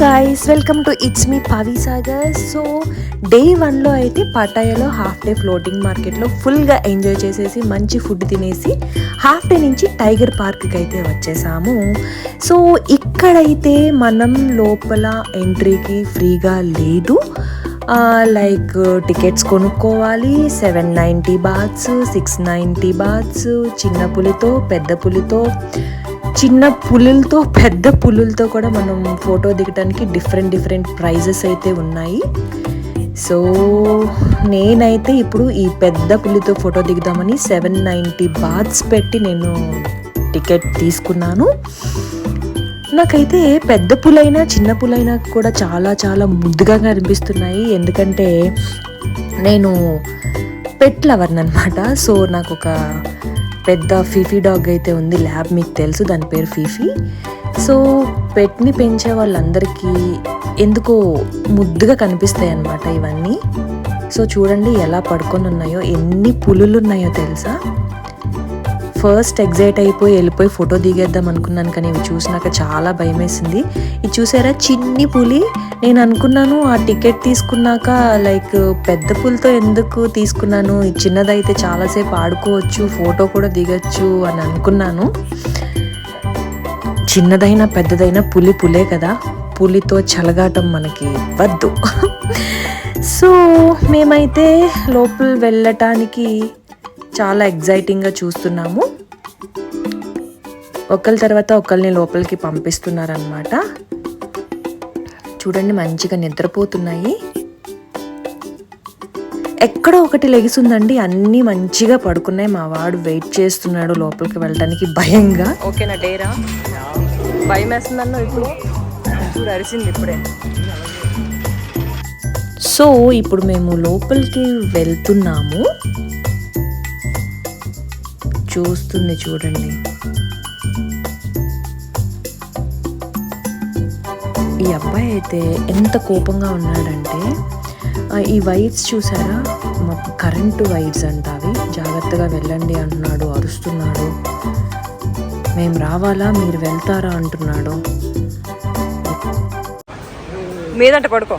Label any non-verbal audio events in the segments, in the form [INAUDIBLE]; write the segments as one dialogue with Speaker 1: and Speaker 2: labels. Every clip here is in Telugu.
Speaker 1: Guys welcome to it's me Pavi Sagar so day వన్లో అయితే పటాయాలో హాఫ్ డే ఫ్లోటింగ్ మార్కెట్లో ఫుల్గా ఎంజాయ్ చేసేసి మంచి ఫుడ్ తినేసి హాఫ్ డే నుంచి టైగర్ పార్క్కి అయితే వచ్చేసాము. సో ఇక్కడైతే మనం లోపల ఎంట్రీకి ఫ్రీగా లేదు. లైక్ టికెట్స్ కొనుక్కోవాలి. Seven ninety bahts six ninety bahts చిన్న పులితో పెద్ద పులితో చిన్న పులులతో పెద్ద పులులతో కూడా మనం ఫోటో దిగడానికి డిఫరెంట్ డిఫరెంట్ ప్రైజెస్ అయితే ఉన్నాయి. సో నేనైతే ఇప్పుడు ఈ పెద్ద పులితో ఫోటో దిగుదామని సెవెన్ నైంటీ బాత్స్ పెట్టి నేను టికెట్ తీసుకున్నాను. నాకైతే పెద్ద పులైనా చిన్న పులైనా కూడా చాలా చాలా ముద్దుగా కనిపిస్తున్నాయి ఎందుకంటే నేను పెట్ లవర్ని అనమాట సో నాకు ఒక పెద్ద ఫీఫీ డాగ్ అయితే ఉంది ల్యాబ్ మీకు తెలుసు దాని పేరు ఫీఫీ. సో పెట్ని పెంచే వాళ్ళందరికీ ఎందుకో ముద్దుగా కనిపిస్తాయి అన్నమాట ఇవన్నీ. సో చూడండి ఎలా పడుకొని ఉన్నాయో ఎన్ని పులులు ఉన్నాయో తెలుసా? ఫస్ట్ ఎగ్జైట్ అయిపోయి వెళ్ళిపోయి ఫోటో దిగేద్దాం అనుకున్నాను కానీ ఇవి చూసినాక చాలా భయం వేసింది ఇది చూసారా? చిన్ని పులి. నేను అనుకున్నాను ఆ టికెట్ తీసుకున్నాక లైక్ పెద్ద పులితో ఎందుకు తీసుకున్నాను? ఈ చిన్నదైతే చాలాసేపు ఆడుకోవచ్చు ఫోటో కూడా దిగచ్చు అని అనుకున్నాను. చిన్నదైనా పెద్దదైనా పులి పులే కదా. పులితో చలగాటం మనకి వద్దు. [LAUGHS] సో మేమైతే లోపల వెళ్ళటానికి చాలా ఎగ్జైటింగ్గా చూస్తున్నాము. ఒకరి తర్వాత ఒకరిని లోపలికి పంపిస్తున్నారనమాట చూడండి మంచిగా నిద్రపోతున్నాయి. ఎక్కడో ఒకటి లెగిసిందండి అన్నీ మంచిగా పడుకున్నాయి. మా వాడు వెయిట్ చేస్తున్నాడు లోపలికి వెళ్ళడానికి భయంగా.
Speaker 2: ఓకేనా డేరా. భయం వేస్తుందన్న ఇప్పుడు? చూడు అరిసింది ఇప్పుడే.
Speaker 1: సో ఇప్పుడు మేము లోపలికి వెళ్తున్నాము. చూస్తుంది చూడండి. ఈ అబ్బాయి అయితే ఎంత కోపంగా ఉన్నాడంటే ఈ వైర్స్ చూసారా? కరెంటు వైర్స్ అంట అవి. జాగ్రత్తగా వెళ్ళండి అంటున్నాడు అరుస్తున్నాడు. మేము రావాలా? మీరు వెళ్తారా? అంటున్నాడు.
Speaker 2: మీదంట పడుకో.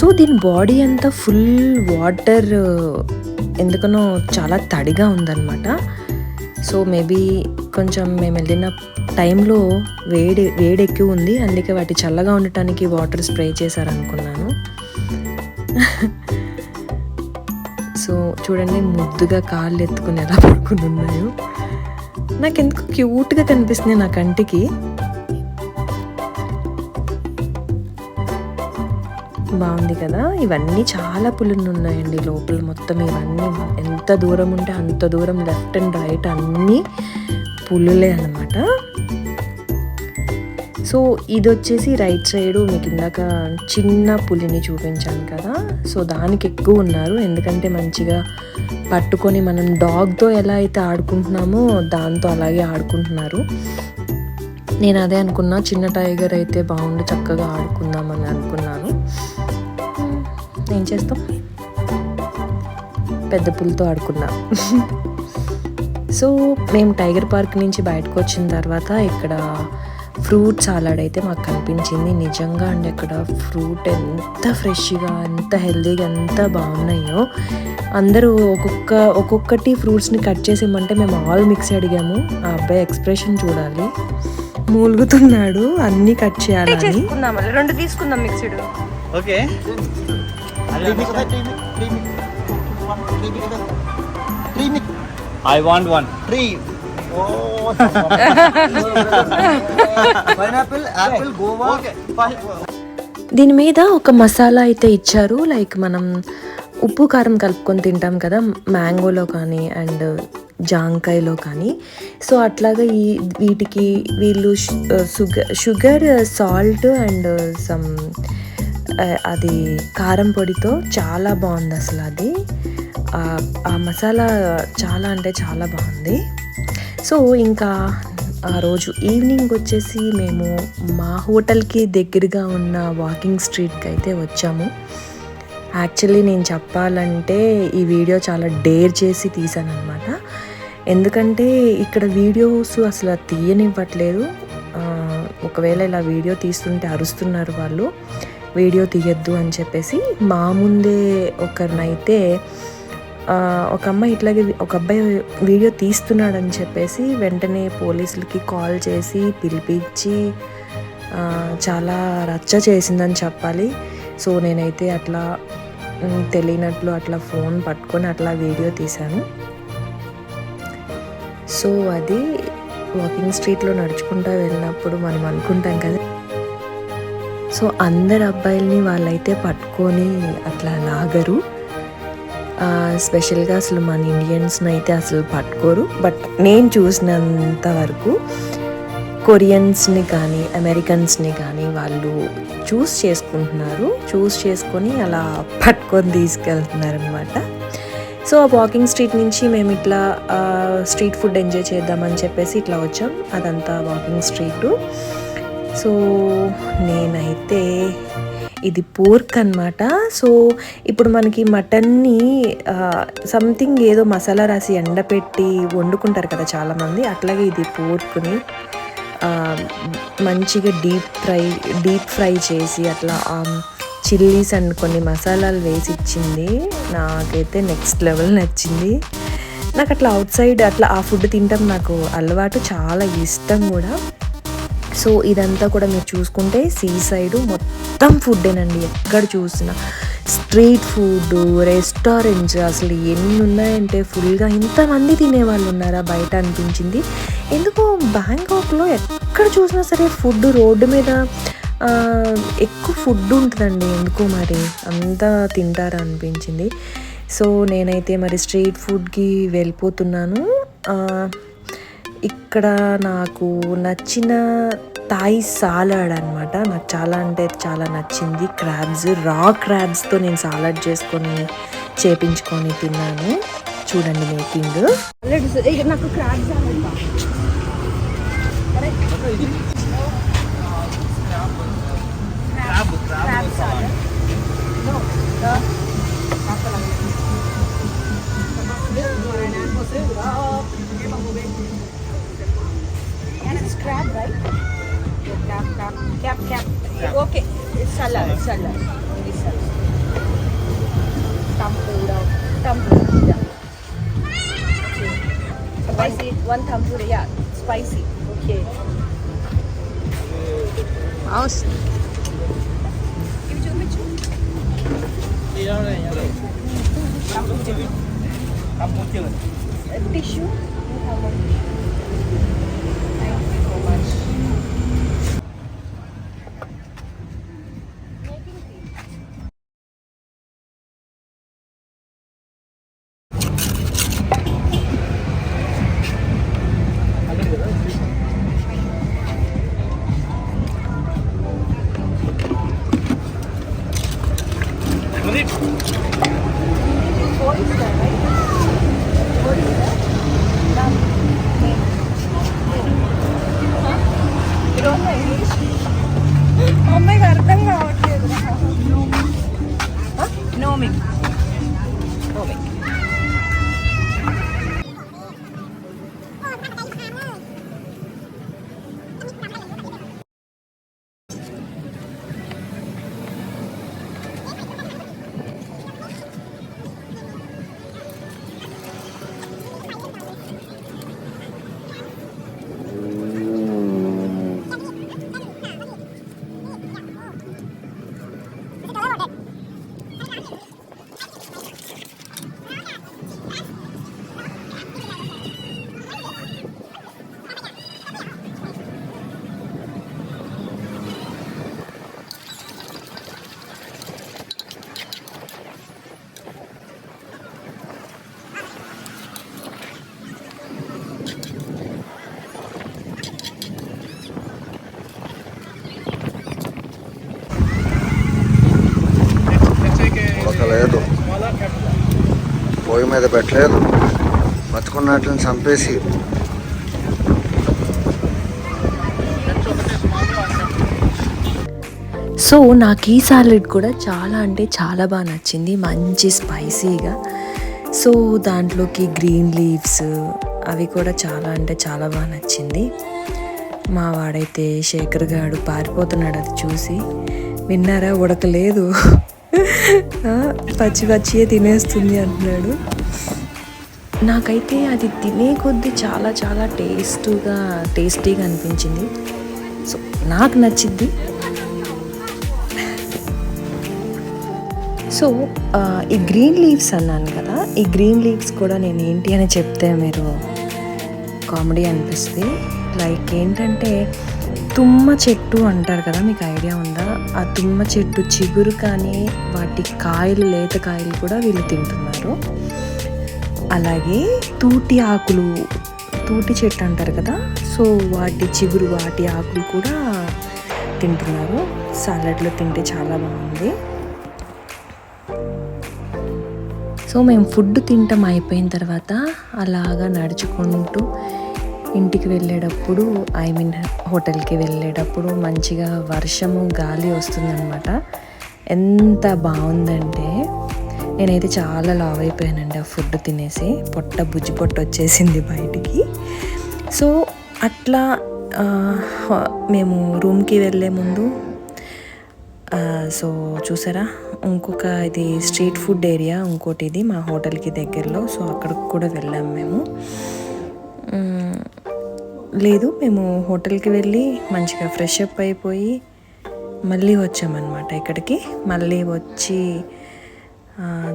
Speaker 1: సో దీని బాడీ అంతా ఫుల్ వాటర్ ఎందుకనో చాలా తడిగా ఉందన్నమాట. సో మేబీ కొంచెం మేము వెళ్ళిన టైంలో వేడి వేడి ఎక్కువ ఉంది. అందుకే వాటి చల్లగా ఉండటానికి వాటర్ స్ప్రే చేశారనుకున్నాను. సో చూడండి ముద్దుగా కాళ్ళు ఎత్తుకుని ఎలా పడుకుని ఉన్నాయో. నాకు ఎందుకు క్యూట్గా కనిపిస్తుంది నా కంటికి. బాగుంది కదా. ఇవన్నీ చాలా పులులు ఉన్నాయండి లోపల. మొత్తం ఇవన్నీ ఎంత దూరం ఉంటే అంత దూరం లెఫ్ట్ అండ్ రైట్ అన్నీ పులులే అనమాట సో ఇది వచ్చేసి రైట్ సైడ్ మీకు ఇందాక చిన్న పులిని చూపించాను కదా. సో దానికి ఎక్కువ ఉన్నారు. ఎందుకంటే మంచిగా పట్టుకొని మనం డాగ్తో ఎలా అయితే ఆడుకుంటున్నామో దాంతో అలాగే ఆడుకుంటున్నారు. నేను అదే అనుకున్నా చిన్న టైగర్ అయితే బాగుండు చక్కగా ఆడుకుందామని అనుకున్నాను. ఏం చేస్తాం పెద్ద పులితో ఆడుకున్నా. సో మేము టైగర్ పార్క్ నుంచి బయటకు వచ్చిన తర్వాత ఇక్కడ ఫ్రూట్ సాలాడ్ అయితే మాకు కనిపించింది. నిజంగా అండి అక్కడ ఫ్రూట్ ఎంత ఫ్రెష్గా ఎంత హెల్తీగా ఎంత బాగున్నాయో. అందరూ ఒక్కొక్క ఒక్కొక్కటి ఫ్రూట్స్ని కట్ చేసేయమంటే మేము ఆల్ మిక్స్ అడిగాము. ఆ అబ్బాయి ఎక్స్ప్రెషన్ చూడాలి. మూలుగుతున్నాడు అన్నీ కట్ చేయాలని.
Speaker 2: రెండు తీసుకుందాం mixed.
Speaker 3: Okay. I want one
Speaker 4: three pineapple apple guava.
Speaker 1: దీని మీద ఒక మసాలా అయితే ఇచ్చారు. లైక్ మనం ఉప్పు కారం కలుపుకొని తింటాం కదా మ్యాంగోలో కానీ అండ్ జాంకాయలో కానీ. సో అట్లాగా ఈ వీటికి వీళ్ళు sugar sugar salt and some అది కారం పొడితో చాలా బాగుంది అసలు అది. ఆ- మసాలా చాలా అంటే చాలా బాగుంది. సో ఇంకా ఆ రోజు ఈవినింగ్ వచ్చేసి మేము మా హోటల్కి దగ్గరగా ఉన్న వాకింగ్ స్ట్రీట్కి అయితే వచ్చాము. యాక్చువల్లీ నేను చెప్పాలంటే ఈ వీడియో చాలా డేర్ చేసి తీసాను అనమాట ఎందుకంటే ఇక్కడ వీడియోస్ అసలు తీయనివ్వట్లేదు. ఒకవేళ ఇలా వీడియో తీస్తుంటే అరుస్తున్నారు వాళ్ళు. వీడియో తీయద్దు అని చెప్పేసి మా ముందే ఒకరినైతే ఒక అమ్మాయి ఇట్లాగే ఒక అబ్బాయి వీడియో తీస్తున్నాడని చెప్పేసి వెంటనే పోలీసులకి కాల్ చేసి పిలిపించి చాలా రచ్చ చేసిందని చెప్పాలి. సో నేనైతే అట్లా తెలియనట్లు అట్లా ఫోన్ పట్టుకొని అట్లా వీడియో తీశాను. సో అది వాకింగ్ స్ట్రీట్లో నడుచుకుంటూ వెళ్ళినప్పుడు మనం అనుకుంటాం కదా. సో అందరు అబ్బాయిల్ని వాళ్ళైతే పట్టుకొని అట్లా లాగరు. స్పెషల్గా అసలు మన ఇండియన్స్ని అయితే అసలు పట్టుకోరు. బట్ నేను చూసినంత వరకు కొరియన్స్ని కానీ అమెరికన్స్ని కానీ వాళ్ళు చూస్ చేసుకుంటున్నారు. చూస్ చేసుకొని అలా పట్టుకొని తీసుకెళ్తున్నారు అనమాట సో ఆ వాకింగ్ స్ట్రీట్ నుంచి మేము ఇట్లా స్ట్రీట్ ఫుడ్ ఎంజాయ్ చేద్దామని చెప్పేసి ఇట్లా వచ్చాం. అదంతా వాకింగ్ స్ట్రీటు. సో నేనైతే ఇది పోర్క్ అన్నమాట. సో ఇప్పుడు మనకి మటన్ని సంథింగ్ ఏదో మసాలా రాసి ఎండపెట్టి వండుకుంటారు కదా చాలామంది అట్లాగే ఇది పోర్క్ని మంచిగా డీప్ ఫ్రై డీప్ ఫ్రై చేసి అట్లా చిల్లీస్ అండ్ కొన్ని మసాలాలు వేసి ఇచ్చింది. నాకైతే నెక్స్ట్ లెవెల్ నచ్చింది. నాకు అట్లా అవుట్ సైడ్ అట్లా ఆ ఫుడ్ తింటాం నాకు అలవాటు చాలా ఇష్టం కూడా. సో ఇదంతా కూడా మీరు చూసుకుంటే సీ సైడ్ మొత్తం ఫుడ్డేనండి. ఎక్కడ చూసినా స్ట్రీట్ ఫుడ్ రెస్టారెంట్స్ అసలు ఎన్ని ఉన్నాయంటే ఫుల్గా ఇంతమంది తినేవాళ్ళు ఉన్నారా బయట అనిపించింది. ఎందుకో బ్యాంకాక్లో ఎక్కడ చూసినా సరే ఫుడ్ రోడ్డు మీద ఎక్కువ ఫుడ్ ఉంటుందండి. ఎందుకో మరి అంతా తింటారా అనిపించింది. సో నేనైతే మరి స్ట్రీట్ ఫుడ్కి వెళ్ళిపోతున్నాను. ఇక్కడ నాకు నచ్చిన థాయ్ సాలడ్ అనమాట నాకు చాలా అంటే చాలా నచ్చింది. క్రాబ్స్ రా క్రాబ్స్తో నేను సాలడ్ చేసుకొని చేపించుకొని తిన్నాను. చూడండి మేకింగ్
Speaker 2: నాకు crab cap, cap, cap. Yeah. Okay, salad, salad. salad. Tampura. Tampura. Yeah. Spicy. One, one tampura, ya. yeah. Spicy. Okay. Mouse. Give it to me, Tissue.
Speaker 3: మీద పెట్టలేదు. బతుకున్నట్లని చంపేసి.
Speaker 1: సో నాకు ఈ సాలెడ్ కూడా చాలా అంటే చాలా బాగా నచ్చింది. మంచి స్పైసీగా. సో దాంట్లోకి గ్రీన్ లీవ్స్ అవి కూడా చాలా అంటే చాలా బాగా నచ్చింది. మా వాడైతే శేఖర్ గాడు పారిపోతున్నాడు అది చూసి. విన్నారా? ఉడకలేదు. పచ్చి పచ్చియే తినేస్తుంది అంటున్నాడు. నాకైతే అది తినే కొద్దీ చాలా చాలా టేస్ట్గా టేస్టీగా అనిపించింది. సో నాకు నచ్చింది సో ఈ గ్రీన్ లీవ్స్ అన్నాను కదా ఈ గ్రీన్ లీవ్స్ కూడా నేను ఏంటి అని చెప్తే మీరు కామెడీ అనిపిస్తుంది లైక్ ఏంటంటే తుమ్మ చెట్టు అంటారు కదా మీకు ఐడియా ఉందా? ఆ తుమ్మ చెట్టు చిగురు కానీ వాటి కాయలు లేత కాయలు కూడా వీళ్ళు తింటున్నారు. అలాగే తూటి ఆకులు తూటి చెట్టు అంటారు కదా సో వాటి చిగురు వాటి ఆకులు కూడా తింటున్నారు. సాలడ్లో తింటే చాలా బాగుంది. సో మేము ఫుడ్ తింటాం అయిపోయిన తర్వాత అలాగా నడుచుకుంటూ ఇంటికి వెళ్ళేటప్పుడు ఐ మీన్ హోటల్కి వెళ్ళేటప్పుడు మంచిగా వర్షము గాలి వస్తుందన్నమాట. ఎంత బాగుందంటే నేనైతే చాలా లావ్ అయిపోయానండి ఆ ఫుడ్ తినేసి. పొట్ట బుజ్జి పొట్ట వచ్చేసింది బయటికి. సో అట్లా మేము రూమ్కి వెళ్ళే ముందు సో చూసారా? ఇంకొక ఇది స్ట్రీట్ ఫుడ్ ఏరియా ఇంకోటి ఇది మా హోటల్కి దగ్గరలో. సో అక్కడికి కూడా వెళ్ళాం మేము లేదు మేము హోటల్కి వెళ్ళి మంచిగా ఫ్రెష్ అప్ అయిపోయి మళ్ళీ వచ్చామన్నమాట ఇక్కడికి. మళ్ళీ వచ్చి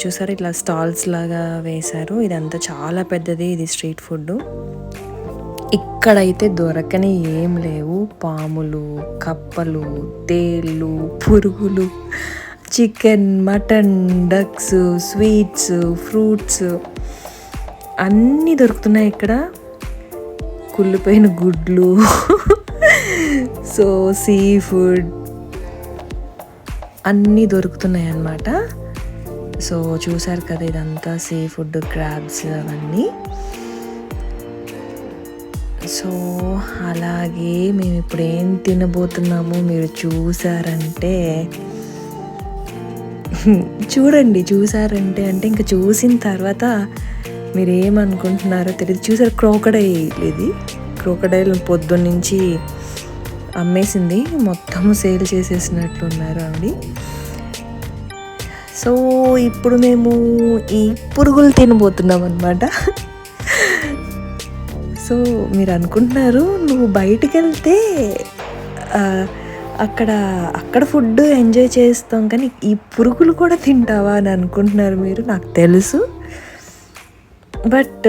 Speaker 1: చూసారు ఇట్లా స్టాల్స్ లాగా వేశారు. ఇదంతా చాలా పెద్దది ఇది స్ట్రీట్ ఫుడ్ ఇక్కడైతే దొరకని ఏం లేవు. పాములు కప్పలు తేళ్ళు పురుగులు chicken mutton ducks sweets fruits అన్నీ దొరుకుతున్నాయి ఇక్కడ. కుళ్ళిపోయిన గుడ్లు సో సీ ఫుడ్ అన్నీ దొరుకుతున్నాయి అన్నమాట సో చూసారు కదా ఇదంతా సీ ఫుడ్ క్రాబ్స్ అవన్నీ. సో అలాగే మేము ఇప్పుడు ఏం తినబోతున్నామో మీరు చూసారంటే చూడండి చూసారంటే అంటే ఇంకా చూసిన తర్వాత మీరు ఏమనుకుంటున్నారో తెలియదు చూసారు క్రోకడైల్ ఇది? క్రోకడైల్ పొద్దున్నుంచి అమ్మేసింది. మొత్తం సేల్ చేసేసినట్లున్నారు ఆవిడ. సో ఇప్పుడు మేము ఈ పురుగులు తినబోతున్నాం అనమాట సో మీరు అనుకుంటున్నారు నువ్వు బయటికి వెళ్తే అక్కడ అక్కడ ఫుడ్ ఎంజాయ్ చేస్తాం కానీ ఈ పురుగులు కూడా తింటావా అని అనుకుంటున్నారు మీరు నాకు తెలుసు. బట్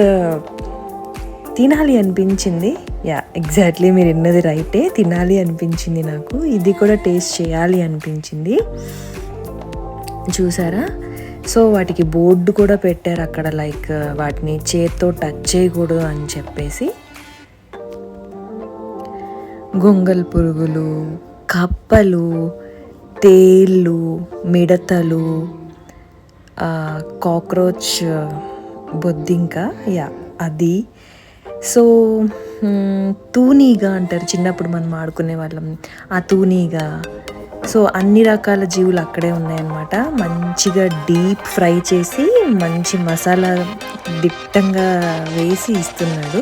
Speaker 1: తినాలి అనిపించింది. యా ఎగ్జాక్ట్లీ మీరు విన్నది రైటే తినాలి అనిపించింది నాకు. ఇది కూడా టేస్ట్ చేయాలి అనిపించింది. చూసారా? సో వాటికి బోర్డు కూడా పెట్టారు అక్కడ లైక్ వాటిని చేత్తో టచ్ చేయకూడదు అని చెప్పేసి. గొంగల్ పురుగులు కప్పలు తేళ్ళు మిడతలు కాక్రోచ్ బొద్దింక యా అది. సో తూనీగా అంటారు. చిన్నప్పుడు మనం ఆడుకునే వాళ్ళం. ఆ తూనీగా సో అన్ని రకాల జీవులు అక్కడే ఉన్నాయన్నమాట. మంచిగా డీప్ ఫ్రై చేసి మంచి మసాలా దిట్టంగా వేసి ఇస్తున్నాడు.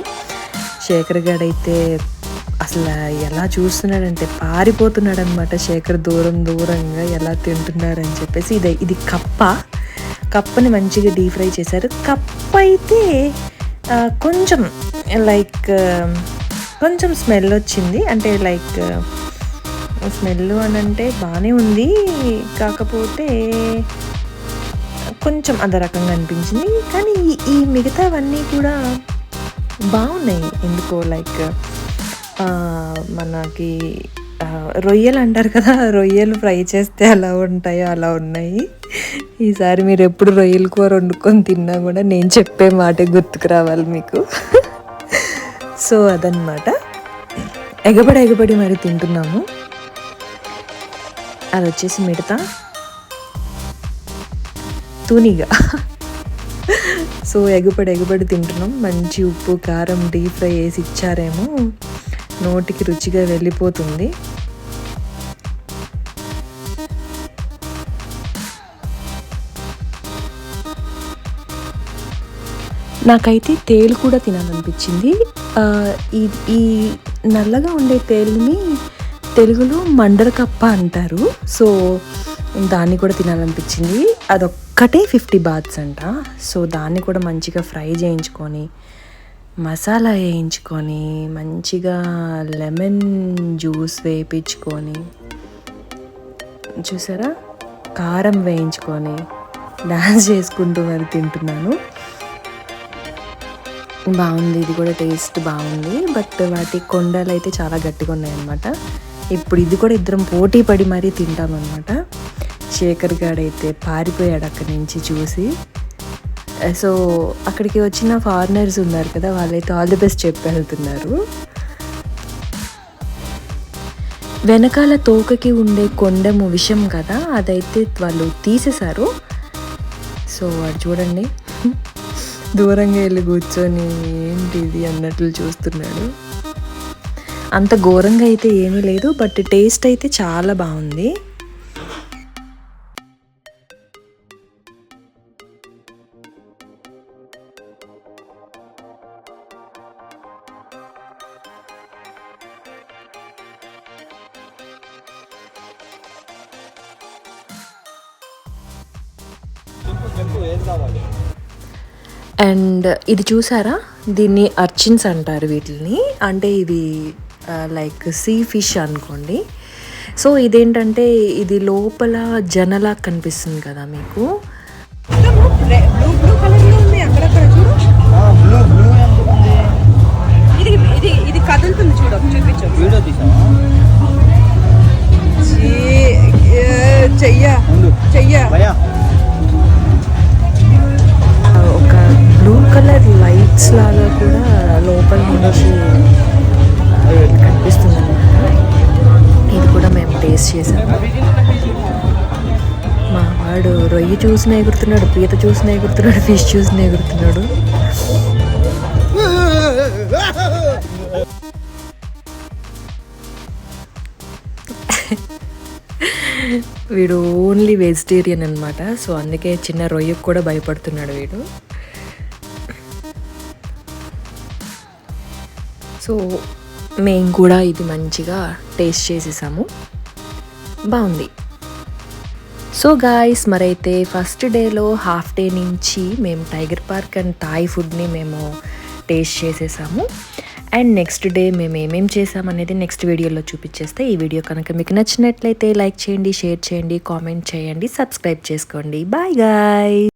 Speaker 1: శేఖర్ గాడైతే అసలు ఎలా చూస్తున్నాడంటే పారిపోతున్నాడు అనమాట శేఖర్ దూరం దూరంగా ఎలా తింటున్నారని చెప్పేసి. ఇది ఇది కప్ప. కప్పని మంచిగా డీప్ ఫ్రై చేశారు. కప్ప అయితే కొంచెం లైక్ కొంచెం స్మెల్ వచ్చింది. అంటే లైక్ స్మెల్ అని అంటే బాగానే ఉంది. కాకపోతే కొంచెం అదే రకంగా అనిపించింది. కానీ ఈ- ఈ మిగతావన్నీ కూడా బాగున్నాయి ఎందుకో లైక్ మనకి రొయ్యలు అంటారు కదా రొయ్యలు ఫ్రై చేస్తే అలా ఉంటాయో అలా ఉన్నాయి. ఈసారి మీరు ఎప్పుడు రొయ్యల కూర వండుకొని తిన్నా కూడా నేను చెప్పే మాట గుర్తుకు రావాలి మీకు. సో అదనమాట ఎగబడి ఎగబడి మరి తింటున్నాము. అది వచ్చేసి మిడతా తూనిగా. సో ఎగుపడి ఎగుపడి తింటున్నాం. మంచి ఉప్పు కారం డీప్ ఫ్రై వేసి ఇచ్చారేమో. నోటికి రుచిగా వెళ్ళిపోతుంది. నాకైతే తేలు కూడా తినాలనిపించింది. ఆ, ఈ ఈ నల్లగా ఉండే తేలుని తెలుగులో మండరకప్ప అంటారు. సో దాన్ని కూడా తినాలనిపించింది. అదొక్కటే ఫిఫ్టీ బాత్స్ అంట. సో దాన్ని కూడా మంచిగా ఫ్రై చేయించుకొని మసాలా వేయించుకొని మంచిగా లెమన్ జ్యూస్ వేయించుకొని చూసారా? కారం వేయించుకొని డాన్స్ చేసుకుంటూ మరి తింటున్నాను. బాగుంది ఇది కూడా టేస్ట్ బాగుంది. బట్ వాటి కొండలు అయితే చాలా గట్టిగా ఉన్నాయన్నమాట. ఇప్పుడు ఇది కూడా ఇద్దరం పోటీ పడి మరీ తింటామన్నమాట శేఖర్ గాడైతే పారిపోయాడు అక్కడి నుంచి చూసి. సో అక్కడికి వచ్చిన ఫారినర్స్ ఉన్నారు కదా వాళ్ళైతే ఆల్ ది బెస్ట్ చెప్పి వెళ్తున్నారు. వెనకాల తోకకి ఉండే కొండము విషం కదా అదైతే వాళ్ళు తీసేశారు. సో వాడు చూడండి. [LAUGHS] దూరంగా వెళ్ళి కూర్చొని ఏంటి ఇది అన్నట్లు చూస్తున్నాడు. అంత ఘోరంగా అయితే ఏమీ లేదు బట్ టేస్ట్ అయితే చాలా బాగుంది. అండ్ ఇది చూసారా? దీన్ని అర్చిన్స్ అంటారు వీటిని అంటే ఇది లైక్ సీ ఫిష్ అనుకోండి. సో ఇదేంటంటే ఇది లోపల జనలా కనిపిస్తుంది కదా మీకు?
Speaker 2: బ్లూ బ్లూ కలర్లో ఉంది అక్కడక్కడ చూడు
Speaker 4: బ్లూ బ్లూ ఎందుకు ఉంది
Speaker 2: ఇది ఇది ఇది కదులుతుంది చూడు చూపించు.
Speaker 4: వీడియో తీసావా?
Speaker 2: చెయ్య చెయ్య.
Speaker 1: ఒక బ్లూ కలర్ లైట్స్ లాగా కూడా లోపల నుంచి టేస్ట్ చేసాము మా వాడు రొయ్యి చూసిన ఎగురుతున్నాడు పీత చూసిన ఎగురుతున్నాడు ఫిష్ చూసిన ఎగురుతున్నాడు వీడు ఓన్లీ వెజిటేరియన్ అనమాట సో అందుకే చిన్న రొయ్యకు కూడా భయపడుతున్నాడు వీడు. సో మేము కూడా ఇది మంచిగా టేస్ట్ చేసేసాము. బాగుంది. సో గాయస్ మరైతే ఫస్ట్ డేలో హాఫ్ డే నుంచి మేము టైగర్ పార్క్ అండ్ థాయ్ ఫుడ్ని మేము టేస్ట్ చేసేసాము. అండ్ నెక్స్ట్ డే మేము ఏమేం చేసామనేది నెక్స్ట్ వీడియోలో చూపించేస్తే ఈ వీడియో కనుక మీకు నచ్చినట్లయితే లైక్ చేయండి షేర్ చేయండి కామెంట్ చేయండి సబ్స్క్రైబ్ చేసుకోండి. Bye guy